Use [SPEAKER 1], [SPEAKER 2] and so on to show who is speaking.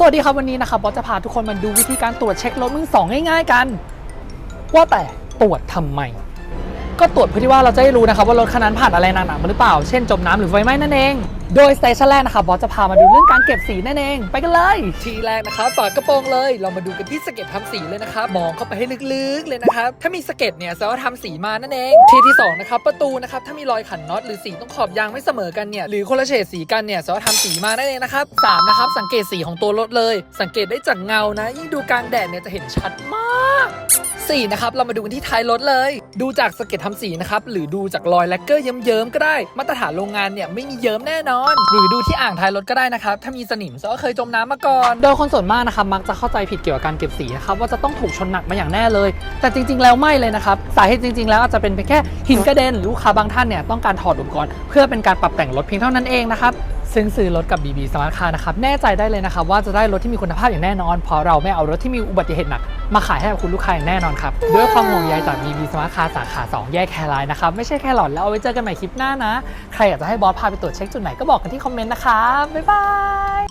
[SPEAKER 1] สวัสดีครับวันนี้นะครับบอสจะพาทุกคนมาดูวิธีการตรวจเช็ครถมือสองง่ายๆกัน ว่าแต่ตรวจทำไม ก็ตรวจเพื่อที่ว่าเราจะได้รู้นะครับว่ารถคันนั้นผ่านอะไรหนักๆมาหรือเปล่า เช่นจมน้ำหรือไฟไหม้นั่นเอง โดยสเตชันแรกนะครับอสจะพามาดูเรื่องการเก็บสีนั่นเอง ไปกันเลย ทีแรกนะครับฝากระโปรงเลย เรามาดูกันที่สะเก็ดทำสีเลยนะครับมองเข้าไปให้ลึกๆเลยนะครับถ้ามีสะเก็ดเนี่ยแสดงว่าทำสีมานั่นเองทีที่สองนะครับประตูนะครับถ้ามีรอยขันน็อตหรือสีตรงขอบยางไม่เสมอกันเนี่ยหรือคนละเฉดสีกันเนี่ยแสดงว่าทำสีมานั่นเองนะครับสามนะครับสังเกตสีของตัวรถเลย สังเกตได้จากเงานะ ยิ่งดูกลางแดดเนี่ยจะเห็นชัดมาก4นะครับเรามาดูกันที่ท้ายรถเลย ดูจากสะเก็ดทำสีนะครับหรือดูจากรอยแลกเกอร์เยิ้มๆก็ได้ มาตรฐานโรงงานเนี่ยไม่มีเยิ้มแน่นอนหรือดูที่อ่างท้ายรถก็ได้นะครับ ถ้ามีสนิมแสดงว่าเคยจมน้ำมาก่อน โดยคนส่วนมากนะครับมักจะเข้าใจผิดเกี่ยวกับการเก็บสีนะครับว่าจะต้องถูกชนหนักมาอย่างแน่เลย แต่จริง ๆ แล้วไม่เลยนะครับสาเหตุจริง ๆ แล้วอาจจะเป็นเพียงแค่หินกระเด็นหรือลูกค้าบางท่านเนี่ยต้องการถอดอุปกรณ์เพื่อเป็นการปรับแต่งรถเพียงเท่านั้นเองนะครับซึ่งซื้อรถกับ BB Smart Car นะครับแน่ใจได้เลยนะครับว่าจะได้รถที่มีคุณภาพอย่างแน่นอนเพราะเราไม่เอารถที่มีอุบัติเหตุหนัก มาขายให้กับคุณลูกค้าอย่างแน่นอนครับ ด้วยความห่วงใยจาก BB Smart Car สาขา 2 แยกแครายนะครับ ไม่ใช่แค่หลอดแล้วเอาไว้เจอกันใหม่คลิปหน้านะ ใครอยากจะให้บอสพาไปตรวจเช็คจุดไหนก็บอกกันที่คอมเมนต์นะครับบ๊ายบาย